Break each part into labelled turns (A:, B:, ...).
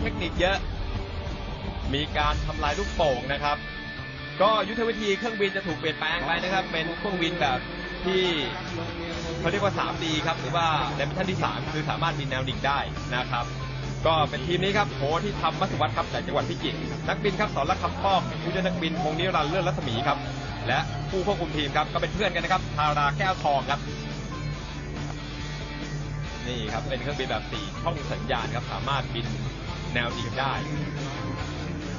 A: เทคนิคเยอะ มีการทำลายลูกโป่งนะครับ ก็ยุทธวิธีเครื่องบินจะถูกเปลี่ยนแปลงไปนะครับ เป็นเครื่องบินแบบที่เขาเรียกว่า 3D ครับ หรือว่าดิเมนชันที่ 3 คือสามารถบินแนวดิ่งได้นะครับ ก็เป็นทีมนี้ครับโหที่ทำมัสวัตครับจากจังหวัดพิจิตรนักบินครับสอนรักคำป้อมผู้ช่วยนักบินพงนิรันดร์เลื่อนรัศมีครับ และผู้ควบคุมทีมครับก็เป็นเพื่อนกันนะครับทาราแก้วทองครับนี่ครับเป็นเครื่องบินแบบสี่ช่องสัญญาณครับสามารถบิน แนวดิ่งได้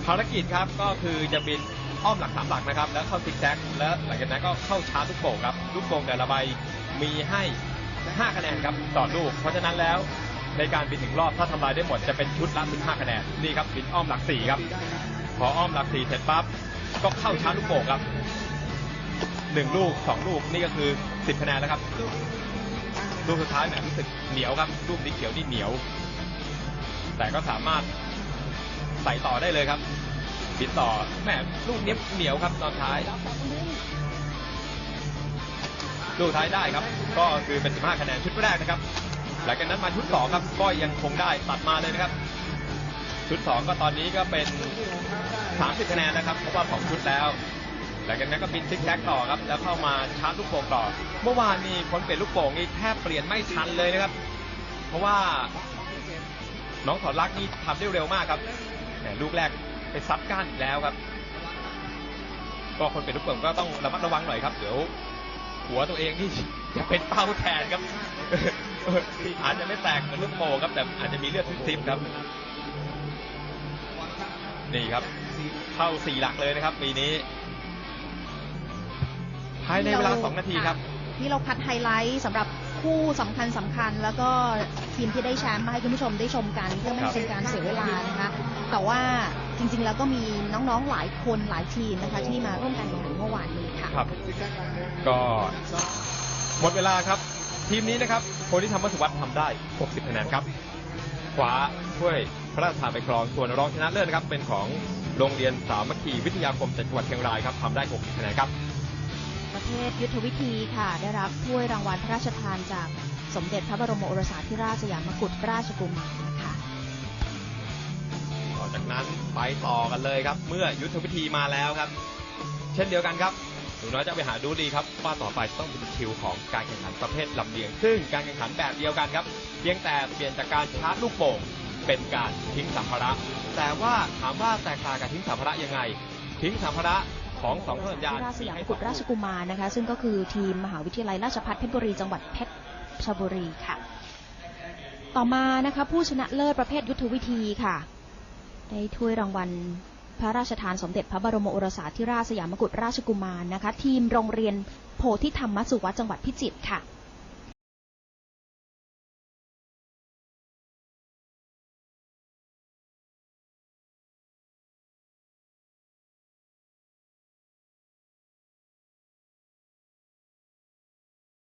A: ภารกิจครับก็คือจะบินอ้อมหลักสามหลักนะครับ แล้วเข้าซิกแซกแล้วหลังจากนั้นก็เข้าชาร์จลูกโป่งครับลูกโป่งแต่ละใบมีให้ 5 คะแนนครับต่อลูก เพราะฉะนั้นแล้วในการบินหนึ่งรอบถ้าทำลายได้หมดจะเป็นชุดละ15คะแนนนี่ครับบินอ้อมหลักสี่ครับ พออ้อมหลักสี่เสร็จปั๊บก็เข้าชาร์จลูกโป่งครับหนึ่งลูกสองลูกนี่ก็คือ10คะแนนแล้วครับ ลูกสุดท้ายเนี่ยรู้สึกเหนียวครับ ลูกสีเขียวนี่เหนียว แต่ก็สามารถใส่ต่อได้เลยครับบินต่อแหมลูกเนี้ยเหนียวครับตอนท้าย ลูกท้ายได้ครับ ก็คือเป็น 15 คะแนนชุดแรกนะครับ หลังจากนั้นมาชุด 2 ครับ ก็ยังคงได้ตัดมาเลยนะครับ ชุด 2 ก็ตอนนี้ก็เป็น 30 คะแนนนะครับ เพราะว่าของชุดแล้วหลังจากนั้นก็บินซิกแซกต่อครับ แล้วเข้ามาชาร์จลูกโป่งต่อ เมื่อวานนี้คนเปลี่ยนลูกโป่งนี่แทบเปลี่ยนไม่ทันเลยนะครับ เพราะว่า น้องถอดลักนี่ทำได้เร็วมากครับแหมลูกแรกไปซับก้านอีกแล้วครับ ก็คนเป็นลูกโป่งก็ต้องระมัดระวังหน่อยครับ เดี๋ยว หัวตัวเองนี่จะเป็นเป้าแทนครับ อาจจะไม่แตกเหมือนลูกโป่งครับ แต่อาจจะมีเลือดซิบๆครับ นี่ครับ เข้าสี่หลักเลยนะครับปีนี้ ภายในเวลาสองนาทีครับ
B: ที่เราคัดไฮไลท์สำหรับ คู่สำคัญสำคัญ แล้วก็ทีมที่ได้แชมป์มาให้คุณผู้ชมได้ชมกัน เพื่อไม่ให้เป็นการเสียเวลานะคะ แต่ว่าจริงๆ แล้วก็มีน้องๆหลายคนหลายทีมนะคะ ที่มาร่วมการแข่งขันเมื่อวานนี้ค่ะ
A: ครับ ก็หมดเวลาครับ ทีมนี้นะครับคนที่ทำวัตถุวัดทำได้ 60คะแนนครับขวาถ้วยพระราชทานไปครองส่วนรองชนะเลิศนะครับเป็นของโรงเรียนสามัคคีวิทยาคมจังหวัดเชียงรายครับทำได้ 60คะแนนครับ
B: ประเภทยุทธวิธีค่ะ ได้รับถ้วยรางวัลพระราชทานจากสมเด็จพระบรมโอรสาธิราชสยามกุฎราชกุมารนะคะ
A: ต่อจากนั้นไปต่อกันเลยครับ เมื่อยุทธวิธีมาแล้วครับ เช่นเดียวกันครับหนูน้อยจะไปหาดูดีครับว่าต่อไปต้องเป็นคิวของการแข่งขันประเภทลำเลียง ซึ่งการแข่งขันแบบเดียวกันครับ เพียงแต่เปลี่ยนจากการชาร์จลูกโป่งเป็นการทิ้งสัมภาระ แต่ว่าถามว่าแตกต่างกับทิ้งสัมภาระยังไง ทิ้งสัมภาระ ของสองสัญญาณ
B: ราชสยามกุฎราชกุมารนะคะ ซึ่งก็คือทีมมหาวิทยาลัยราชภัฏเพชรบุรีจังหวัดเพชรบุรีค่ะ ต่อมานะคะผู้ชนะเลิศประเภทยุทธวิธีค่ะ ได้ถ้วยรางวัลพระราชทานสมเด็จพระบรมโอรสาธิราชสยามกุฎราชกุมารนะคะ ทีมโรงเรียนโพธิธรรมสุวัตจังหวัดพิจิตรค่ะ